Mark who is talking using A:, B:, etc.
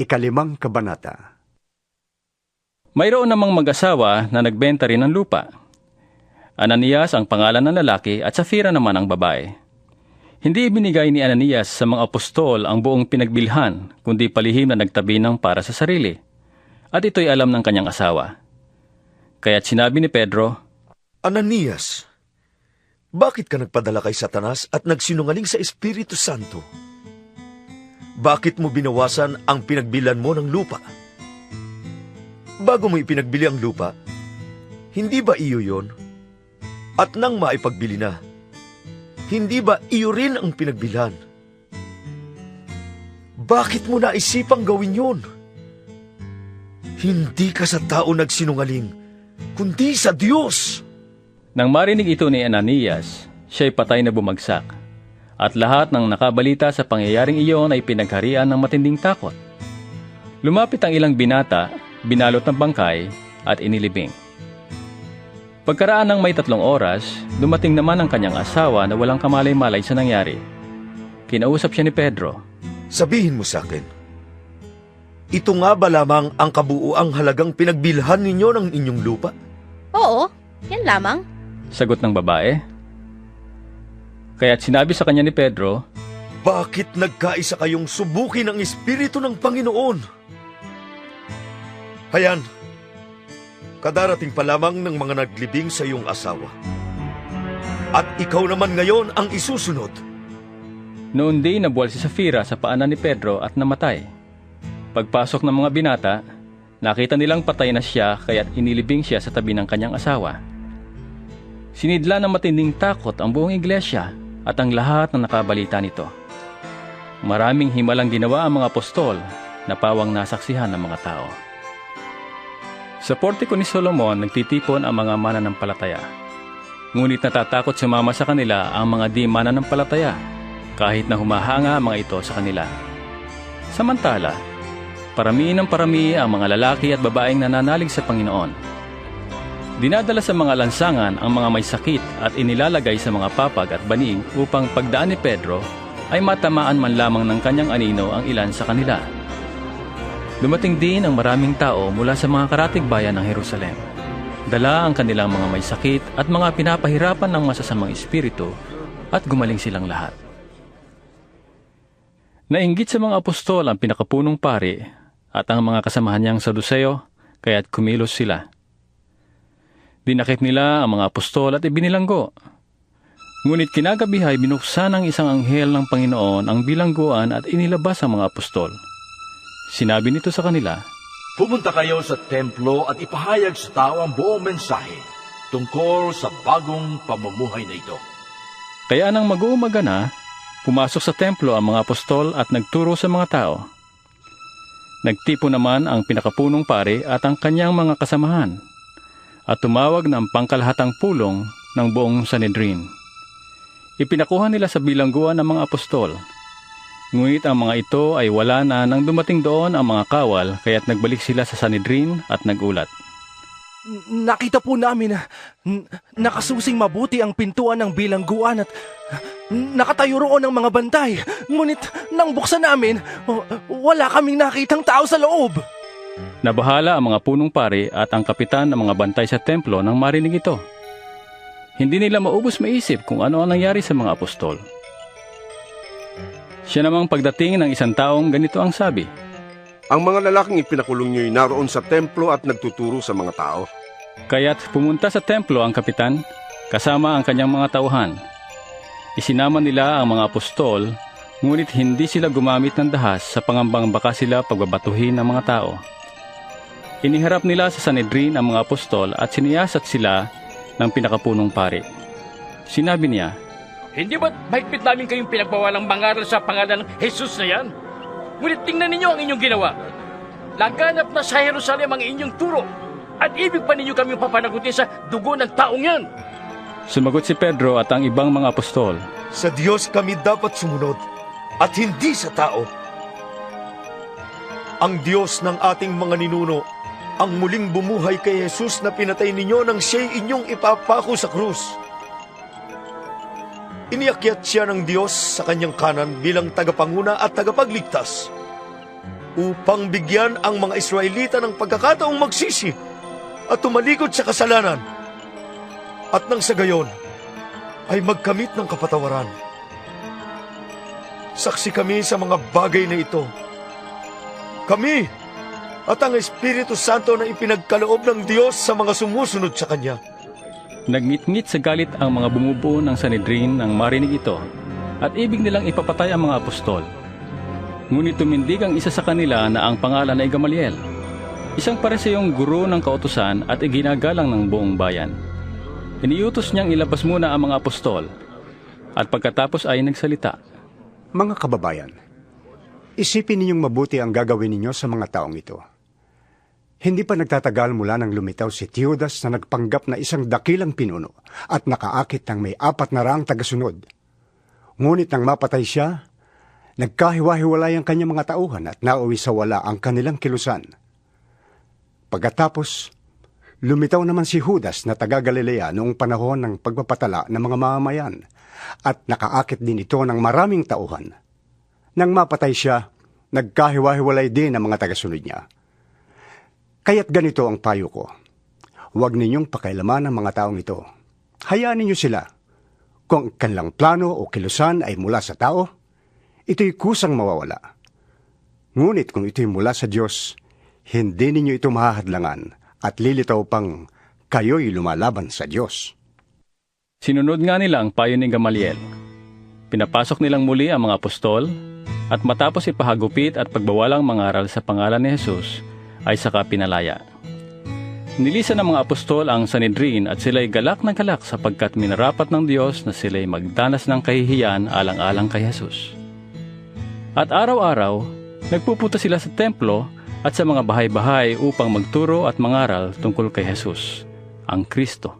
A: Ikalimang Kabanata
B: Mayroon namang mag-asawa na nagbenta rin ng lupa. Ananias ang pangalan ng lalaki at Safira naman ang babae. Hindi ibinigay ni Ananias sa mga apostol ang buong pinagbilhan, kundi palihim na nagtabi ng para sa sarili. At ito'y alam ng kanyang asawa. Kaya't sinabi ni Pedro,
C: Ananias, bakit ka nagpadala kay Satanas at nagsinungaling sa Espiritu Santo? Bakit mo binawasan ang pinagbilan mo ng lupa? Bago mo ipinagbili ang lupa, hindi ba iyo yon? At nang maipagbili na, hindi ba iyo rin ang pinagbilhan? Bakit mo naisipang gawin yon? Hindi ka sa tao nagsinungaling, kundi sa Diyos.
B: Nang marinig ito ni Ananias, siya'y patay na bumagsak. At lahat ng nakabalita sa pangyayaring iyon ay pinagharian ng matinding takot. Lumapit ang ilang binata, binalot ng bangkay, at inilibing. Pagkaraan ng may tatlong oras, dumating naman ang kanyang asawa na walang kamalay-malay sa nangyari. Kinausap siya ni Pedro.
C: Sabihin mo sa akin, ito nga ba lamang ang kabuuang halagang pinagbilhan ninyo ng inyong lupa?
D: Oo, yan lamang.
B: Sagot ng babae. Kaya't sinabi sa kanya ni Pedro,
C: Bakit nagkaisa kayong subukin ang Espiritu ng Panginoon? Hayan, kadarating pa lamang ng mga naglibing sa iyong asawa. At ikaw naman ngayon ang isusunod.
B: Noon din nabuwal si Safira sa paanan ni Pedro at namatay. Pagpasok ng mga binata, nakita nilang patay na siya kaya't inilibing siya sa tabi ng kanyang asawa. Sinidla ng matinding takot ang buong iglesia at ang lahat ng nakabalita nito. Maraming himalang ginawa ang mga apostol na pawang nasaksihan ng mga tao. Sa portiko ni Solomon nagtitipon ang mga mananampalataya. Ngunit natatakot sumama sa kanila ang mga di mananampalataya kahit na humahanga ang mga ito sa kanila. Samantala, parami ng parami ang mga lalaki at babaeng nananalig sa Panginoon. Dinadala sa mga lansangan ang mga may sakit at inilalagay sa mga papag at banig upang pagdaan ni Pedro ay matamaan man lamang ng kanyang anino ang ilan sa kanila. Dumating din ang maraming tao mula sa mga karatig bayan ng Jerusalem. Dala ang kanilang mga may sakit at mga pinapahirapan ng masasamang espiritu at gumaling silang lahat. Nainggit sa mga apostol ang pinakapunong pari at ang mga kasamahan niyang saduseo, kaya't kumilos sila. Dinakip nila ang mga apostol at ibinilanggo. Ngunit kinagabihay binuksan ng isang anghel ng Panginoon ang bilangguan at inilabas ang mga apostol. Sinabi nito sa kanila,
E: Pumunta kayo sa templo at ipahayag sa tao ang buong mensahe tungkol sa bagong pamumuhay na ito.
B: Kaya nang mag-uumaga na, pumasok sa templo ang mga apostol at nagturo sa mga tao. Nagtipo naman ang pinakapunong pare at ang kanyang mga kasamahan at tumawag ng pangkalahatang pulong ng buong Sanedrin. Ipinakuha nila sa bilangguan ng mga apostol. Ngunit ang mga ito ay wala na nang dumating doon ang mga kawal kaya't nagbalik sila sa Sanedrin at nagulat.
F: Nakita po namin na nakasusing mabuti ang pintuan ng bilangguan at nakatayo roon ang mga bantay. Ngunit nang buksan namin, wala kaming nakitang tao sa loob.
B: Nabahala ang mga punong pare at ang kapitan ng mga bantay sa templo nang marinig ito. Hindi nila maubos maisip kung ano ang nangyari sa mga apostol. Siya namang pagdating ng isang taong ganito ang sabi,
G: Ang mga lalaking ipinakulong niyo'y naroon sa templo at nagtuturo sa mga tao.
B: Kaya't pumunta sa templo ang kapitan, kasama ang kanyang mga tauhan. Isinama nila ang mga apostol, ngunit hindi sila gumamit ng dahas sa pangambang baka sila pagbabatuhin ng mga tao. Iniharap nila sa Sanedrin ang mga apostol at siniyasat sila ng pinakapunong pari. Sinabi niya,
H: Hindi ba't mahigpit namin kayong pinagbawalang mangaral sa pangalan ng Jesus na yan? Ngunit tingnan ninyo ang inyong ginawa. Laganap na sa Jerusalem ang inyong turo. At ibig pa ninyo kami papanagutin sa dugo ng taong yan.
B: Sumagot si Pedro at ang ibang mga apostol.
C: Sa Diyos kami dapat sumunod at hindi sa tao. Ang Diyos ng ating mga ninuno ang muling bumuhay kay Jesus na pinatay ninyo nang siya'y inyong ipapako sa krus. Iniakyat siya ng Diyos sa kanyang kanan bilang tagapanguna at tagapagligtas upang bigyan ang mga Israelita ng pagkakataong magsisi at tumalikod sa kasalanan at nang sa gayon ay magkamit ng kapatawaran. Saksi kami sa mga bagay na ito. Kami at ang Espiritu Santo na ipinagkaloob ng Diyos sa mga sumusunod sa Kanya.
B: Nagngit-ngit sa galit ang mga bumubuo ng Sanedrin nang marinig ito at ibig nilang ipapatay ang mga apostol. Ngunit tumindig ang isa sa kanila na ang pangalan ay Gamaliel, isang pareseyong guro ng kautusan at iginagalang ng buong bayan. Iniutos niyang ilabas muna ang mga apostol at pagkatapos ay nagsalita.
A: Mga kababayan, isipin ninyong mabuti ang gagawin ninyo sa mga taong ito. Hindi pa nagtatagal mula nang lumitaw si Teudas na nagpanggap na isang dakilang pinuno at nakaakit ng may apat na raang tagasunod. Ngunit nang mapatay siya, nagkahiwa-hiwalay ang kanyang mga tauhan at nauwi sa wala ang kanilang kilusan. Pagkatapos, lumitaw naman si Judas na taga Galilea noong panahon ng pagpapatala ng mga mamamayan at nakaakit din ito ng maraming tauhan. Nang mapatay siya, nagkahiwa-hiwalay din ang mga tagasunod niya. Kaya't ganito ang payo ko. Huwag ninyong pakailaman ang mga taong ito. Hayaan ninyo sila. Kung ang kanilang plano o kilusan ay mula sa tao, ito'y kusang mawawala. Ngunit kung ito'y mula sa Diyos, hindi ninyo ito mahahadlangan at lilitaw pang kayo'y lumalaban sa Diyos.
B: Sinunod nga nila ang payo ni Gamaliel. Pinapasok nilang muli ang mga apostol at matapos ipahagupit at pagbawalang mangaral sa pangalan ni Jesus ay saka pinalaya. Nilisan ng mga apostol ang Sanedrin at sila'y galak na galak sapagkat minarapat ng Diyos na sila'y magdanas ng kahihiyan alang-alang kay Jesus. At araw-araw, nagpupunta sila sa templo at sa mga bahay-bahay upang magturo at mangaral tungkol kay Jesus, ang Kristo.